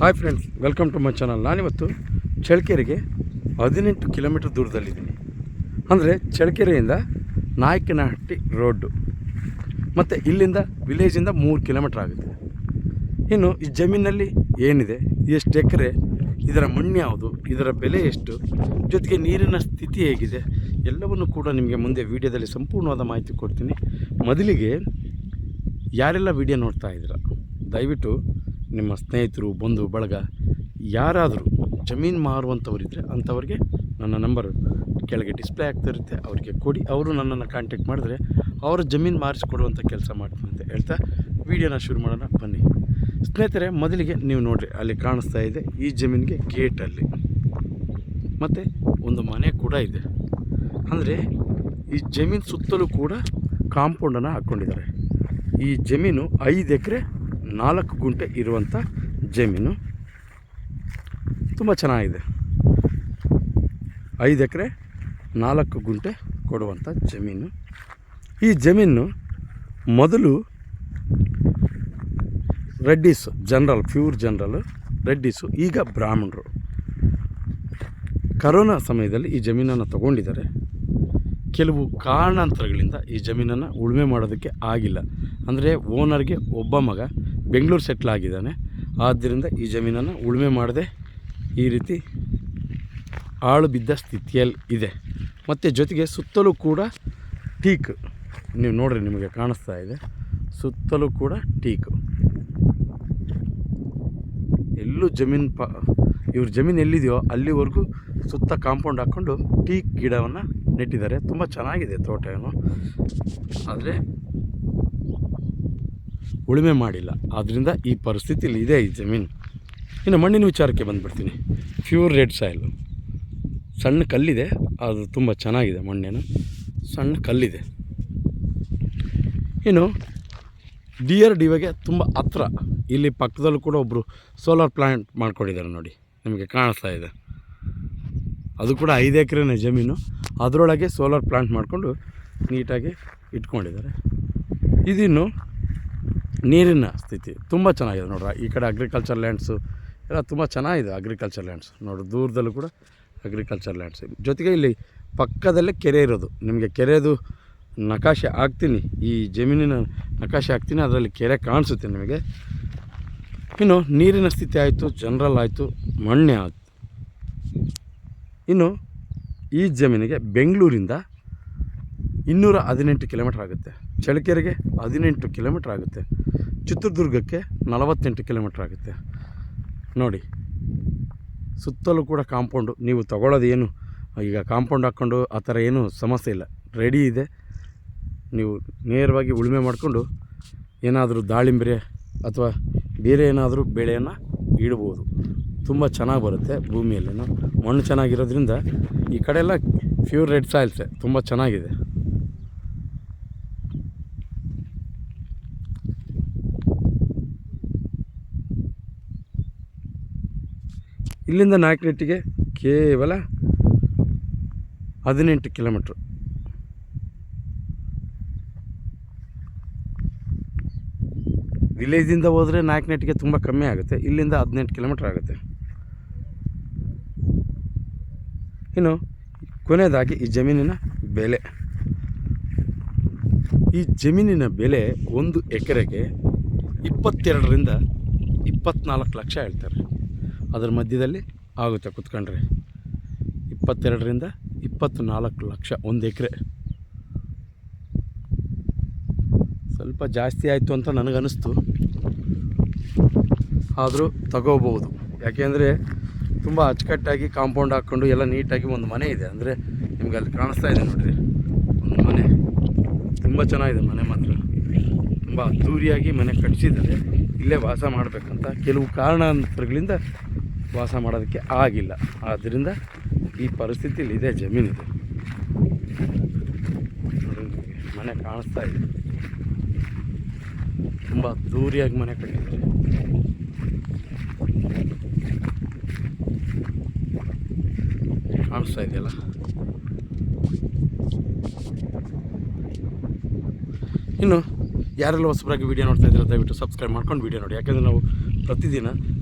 Hi friends welcome to my channel ನಾನಿವತ್ತು ಚಳ್ಳಕೆರೆಗೆ ಹದಿನೆಂಟು ಕಿಲೋಮೀಟ್ರ್ ದೂರದಲ್ಲಿದ್ದೀನಿ. ಅಂದರೆ ಚಳ್ಳಕೆರೆಯಿಂದ ನಾಯಕನಹಟ್ಟಿ ರೋಡ್ಡು ಮತ್ತು ಇಲ್ಲಿಂದ ವಿಲೇಜಿಂದ ಮೂರು ಕಿಲೋಮೀಟ್ರ್ ಆಗುತ್ತೆ. ಇನ್ನು ಈ ಜಮೀನಲ್ಲಿ ಏನಿದೆ ಎಷ್ಟು ಎಕರೆ, ಇದರ ಮಣ್ಣು ಯಾವುದು, ಇದರ ಬೆಲೆ ಎಷ್ಟು, ಜೊತೆಗೆ ನೀರಿನ ಸ್ಥಿತಿ ಹೇಗಿದೆ, ಎಲ್ಲವನ್ನು ಕೂಡ ನಿಮಗೆ ಮುಂದೆ ವಿಡಿಯೋದಲ್ಲಿ ಸಂಪೂರ್ಣವಾದ ಮಾಹಿತಿ ಕೊಡ್ತೀನಿ. ಮೊದಲಿಗೆ ಯಾರೆಲ್ಲ ವಿಡಿಯೋ ನೋಡ್ತಾ ಇದ್ದೀರ, ದಯವಿಟ್ಟು ನಿಮ್ಮ ಸ್ನೇಹಿತರು, ಬಂಧು, ಬಳಗ, ಯಾರಾದರೂ ಜಮೀನು ಮಾರುವಂಥವರಿದ್ದರೆ ಅಂಥವ್ರಿಗೆ ನನ್ನ ನಂಬರ್ ಕೆಳಗೆ ಡಿಸ್ಪ್ಲೇ ಆಗ್ತಾ ಇರುತ್ತೆ. ಅವರಿಗೆ ಕೊಡಿ. ಅವರು ನನ್ನನ್ನು ಕಾಂಟ್ಯಾಕ್ಟ್ ಮಾಡಿದ್ರೆ ಅವರು ಜಮೀನು ಮಾರಿಸಿಕೊಡುವಂಥ ಕೆಲಸ ಮಾಡ್ತೀನಿ ಅಂತ ಹೇಳ್ತಾ ವಿಡಿಯೋನ ಶುರು ಮಾಡೋಣ. ಬನ್ನಿ. ಸ್ನೇಹಿತರೆ, ಮೊದಲಿಗೆ ನೀವು ನೋಡಿರಿ, ಅಲ್ಲಿ ಕಾಣಿಸ್ತಾ ಇದೆ ಈ ಜಮೀನಿಗೆ ಗೇಟಲ್ಲಿ ಮತ್ತು ಒಂದು ಮನೆ ಕೂಡ ಇದೆ. ಅಂದರೆ ಈ ಜಮೀನು ಸುತ್ತಲೂ ಕೂಡ ಕಾಂಪೌಂಡನ್ನು ಹಾಕ್ಕೊಂಡಿದ್ದಾರೆ ಈ ಜಮೀನು ಐದು ಎಕರೆ ನಾಲ್ಕು ಗುಂಟೆ ಇರುವಂಥ ಜಮೀನು. ತುಂಬ ಚೆನ್ನಾಗಿದೆ. ಐದು ಎಕರೆ, ನಾಲ್ಕು ಗುಂಟೆ ಕೊಡುವಂಥ ಜಮೀನು. ಈ ಜಮೀನು ಮೊದಲು Reddys general, pure general Reddys, ಈಗ ಬ್ರಾಹ್ಮಣರು. ಕರೋನಾ ಸಮಯದಲ್ಲಿ ಈ ಜಮೀನನ್ನು ತಗೊಂಡಿದ್ದಾರೆ. ಕೆಲವು ಕಾರಣಾಂತರಗಳಿಂದ ಈ ಜಮೀನನ್ನು ಉಳುಮೆ ಮಾಡೋದಕ್ಕೆ ಆಗಿಲ್ಲ. ಅಂದರೆ ಓನರ್ಗೆ ಒಬ್ಬ ಮಗ ಬೆಂಗಳೂರು ಸೆಟ್ಲ್ ಆಗಿದ್ದಾನೆ ಆದ್ದರಿಂದ ಈ ಜಮೀನನ್ನು ಉಳುಮೆ ಮಾಡದೆ ಈ ರೀತಿ ಆಳು ಬಿದ್ದ ಸ್ಥಿತಿಯಲ್ಲಿ ಇದೆ. ಮತ್ತು ಜೊತೆಗೆ ಸುತ್ತಲೂ ಕೂಡ ಟೀಕ್ ನೀವು ನೋಡ್ರಿ ನಿಮಗೆ ಕಾಣಿಸ್ತಾ ಇದೆ. ಸುತ್ತಲೂ ಕೂಡ ಟೀಕು. ಎಲ್ಲೂ ಜಮೀನು ಪ ಇವ್ರ ಜಮೀನು ಎಲ್ಲಿದೆಯೋ ಅಲ್ಲಿವರೆಗೂ ಸುತ್ತ ಕಾಂಪೌಂಡ್ ಹಾಕ್ಕೊಂಡು ಟೀಕ್ ಗಿಡವನ್ನು ನೆಟ್ಟಿದ್ದಾರೆ. ತುಂಬ ಚೆನ್ನಾಗಿದೆ ತೋಟ ಏನು ಆದರೆ ಉಳುಮೆ ಮಾಡಿಲ್ಲ. ಆದ್ದರಿಂದ ಈ ಪರಿಸ್ಥಿತಿಲಿ ಇದೆ ಈ ಜಮೀನು. ಇನ್ನು ಮಣ್ಣಿನ ವಿಚಾರಕ್ಕೆ ಬಂದುಬಿಡ್ತೀನಿ. Pure red soil. ಸಣ್ಣ ಕಲ್ಲಿದೆ, ಅದು ತುಂಬ ಚೆನ್ನಾಗಿದೆ ಮಣ್ಣೇನು. ಸಣ್ಣ ಕಲ್ಲಿದೆ. ಇನ್ನು ಡಿ ಆರ್ ಡಿ ಒಗೆ ತುಂಬ ಹತ್ರ, ಇಲ್ಲಿ ಪಕ್ಕದಲ್ಲೂ ಕೂಡ ಒಬ್ಬರು ಸೋಲಾರ್ ಪ್ಲ್ಯಾಂಟ್ ಮಾಡ್ಕೊಂಡಿದ್ದಾರೆ ನೋಡಿ, ನಿಮಗೆ ಕಾಣಿಸ್ತಾ ಇದೆ. ಅದು ಕೂಡ ಐದು ಎಕರೆನೇ ಜಮೀನು. ಅದರೊಳಗೆ ಸೋಲಾರ್ ಪ್ಲ್ಯಾಂಟ್ ಮಾಡಿಕೊಂಡು ನೀಟಾಗಿ ಇಟ್ಕೊಂಡಿದ್ದಾರೆ. ಇದಿನ್ನು ನೀರಿನ ಸ್ಥಿತಿ ತುಂಬ ಚೆನ್ನಾಗಿದೆ ನೋಡ್ರಿ. ಈ ಕಡೆ ಅಗ್ರಿಕಲ್ಚರ್ ಲ್ಯಾಂಡ್ಸು ಎಲ್ಲ ತುಂಬ ಚೆನ್ನಾಗಿದೆ ಅಗ್ರಿಕಲ್ಚರ್ ಲ್ಯಾಂಡ್ಸ್ ನೋಡಿ ದೂರದಲ್ಲೂ ಕೂಡ ಅಗ್ರಿಕಲ್ಚರ್ ಲ್ಯಾಂಡ್ಸ್ ಜೊತೆಗೆ ಇಲ್ಲಿ ಪಕ್ಕದಲ್ಲೇ ಕೆರೆ ಇರೋದು. ನಿಮಗೆ ಕೆರೆದು ನಕಾಶೆ ಹಾಕ್ತೀನಿ ಈ ಜಮೀನಿನ ನಕಾಶೆ ಹಾಕ್ತೀನಿ ಅದರಲ್ಲಿ ಕೆರೆ ಕಾಣಿಸುತ್ತೆ ನಿಮಗೆ. ಇನ್ನು ನೀರಿನ ಸ್ಥಿತಿ ಆಯಿತು ಜನರಲ್ ಆಯಿತು, ಮಣ್ಣೆ ಆಯಿತು. ಇನ್ನು ಈ ಜಮೀನಿಗೆ ಬೆಂಗಳೂರಿಂದ ಇನ್ನೂರ ಹದಿನೆಂಟು ಕಿಲೋಮೀಟ್ರ್ ಆಗುತ್ತೆ. ಚಳ್ಳಕೆರೆಗೆ ಹದಿನೆಂಟು ಕಿಲೋಮೀಟ್ರ್ ಆಗುತ್ತೆ. ಚಿತ್ರದುರ್ಗಕ್ಕೆ ನಲವತ್ತೆಂಟು ಕಿಲೋಮೀಟ್ರ್ ಆಗುತ್ತೆ. ನೋಡಿ, ಸುತ್ತಲೂ ಕೂಡ ಕಾಂಪೌಂಡು. ನೀವು ತಗೊಳ್ಳೋದು ಏನು ಈಗ ಕಾಂಪೌಂಡ್ ಹಾಕ್ಕೊಂಡು ಆ ಥರ ಏನೂ ಸಮಸ್ಯೆ ಇಲ್ಲ. ರೆಡಿ ಇದೆ. ನೀವು ನೇರವಾಗಿ ಉಳುಮೆ ಮಾಡಿಕೊಂಡು ಏನಾದರೂ ದಾಳಿಂಬೆ ಅಥವಾ ಬೇರೆ ಏನಾದರೂ ಬೆಳೆಯನ್ನು ಇಡ್ಬೋದು. ತುಂಬ ಚೆನ್ನಾಗಿ ಬರುತ್ತೆ ಭೂಮಿಯಲ್ಲಿ ಮಣ್ಣು ಚೆನ್ನಾಗಿರೋದ್ರಿಂದ ಈ ಕಡೆ ಎಲ್ಲ ಪ್ಯೂರ್ ರೆಡ್ ಸಾಯಿಲ್ಸೆ ತುಂಬ ಚೆನ್ನಾಗಿದೆ. ಇಲ್ಲಿಂದ ನಾಯಕನಟ್ಟಿಗೆ ಕೇವಲ ಹದಿನೆಂಟು ಕಿಲೋಮೀಟ್ರ್. ವಿಲೇಜಿಂದ ಹೋದರೆ ನಾಯಕನಟ್ಟಿಗೆ ತುಂಬ ಕಮ್ಮಿ ಆಗುತ್ತೆ, ಇಲ್ಲಿಂದ ಹದಿನೆಂಟು ಕಿಲೋಮೀಟ್ರ್ ಆಗುತ್ತೆ. ಇನ್ನು ಕೊನೆಯದಾಗಿ ಈ ಜಮೀನಿನ ಬೆಲೆ. ಈ ಜಮೀನಿನ ಬೆಲೆ ಒಂದು ಎಕರೆಗೆ ಇಪ್ಪತ್ತೆರಡರಿಂದ ಇಪ್ಪತ್ತ್ನಾಲ್ಕು ಲಕ್ಷ ಹೇಳ್ತಾರೆ. ಅದರ ಮಧ್ಯದಲ್ಲಿ ಆಗುತ್ತೆ ಕುತ್ಕೊಂಡ್ರೆ. ಇಪ್ಪತ್ತೆರಡರಿಂದ ಇಪ್ಪತ್ತ್ನಾಲ್ಕು ಲಕ್ಷ ಒಂದು ಎಕರೆ. ಸ್ವಲ್ಪ ಜಾಸ್ತಿ ಆಯಿತು ಅಂತ ನನಗನ್ನಿಸ್ತು. ಆದರೂ ತಗೋಬೋದು ಯಾಕೆಂದರೆ ತುಂಬ ಅಚ್ಚುಕಟ್ಟಾಗಿ ಕಾಂಪೌಂಡ್ ಹಾಕ್ಕೊಂಡು ಎಲ್ಲ ನೀಟಾಗಿ ಒಂದು ಮನೆ ಇದೆ. ಅಂದರೆ ನಿಮ್ಗೆ ಅಲ್ಲಿ ಕಾಣಿಸ್ತಾ ಇದೆ ನೋಡಿರಿ. ಒಂದು ಮನೆ. ತುಂಬ ಚೆನ್ನಾಗಿದೆ ಮನೆ ಮಾತ್ರ. ತುಂಬ ಅದ್ದೂರಿಯಾಗಿ ಮನೆ ಕಟ್ಟಿಸಿದ್ದಾರೆ ಇಲ್ಲೇ ವಾಸ ಮಾಡಬೇಕಂತ ಕೆಲವು ಕಾರಣಾಂತರಗಳಿಂದ ವಾಸ ಮಾಡೋದಕ್ಕೆ ಆಗಿಲ್ಲ. ಆದ್ದರಿಂದ ಈ ಪರಿಸ್ಥಿತಿಯಲ್ಲಿ ಇದೆ, ಜಮೀನಿದೆ. ಮನೆ ಕಾಣಿಸ್ತಾ ಇದೆ. ತುಂಬ ದೂರಿಯಾಗಿ ಮನೆ ಕಟ್ಟಿದ್ದಾರೆ. ಕಾಣಿಸ್ತಾ ಇದೆಯಲ್ಲ? ಇನ್ನು ಯಾರೆಲ್ಲ ಹೊಸಬರಾಗಿ ವೀಡಿಯೋ ನೋಡ್ತಾ ಇದ್ದಾರೆ, ದಯವಿಟ್ಟು ಸಬ್ಸ್ಕ್ರೈಬ್ ಮಾಡ್ಕೊಂಡು ವೀಡಿಯೋ ನೋಡಿ. ಯಾಕೆಂದರೆ ನಾವು ಪ್ರತಿದಿನ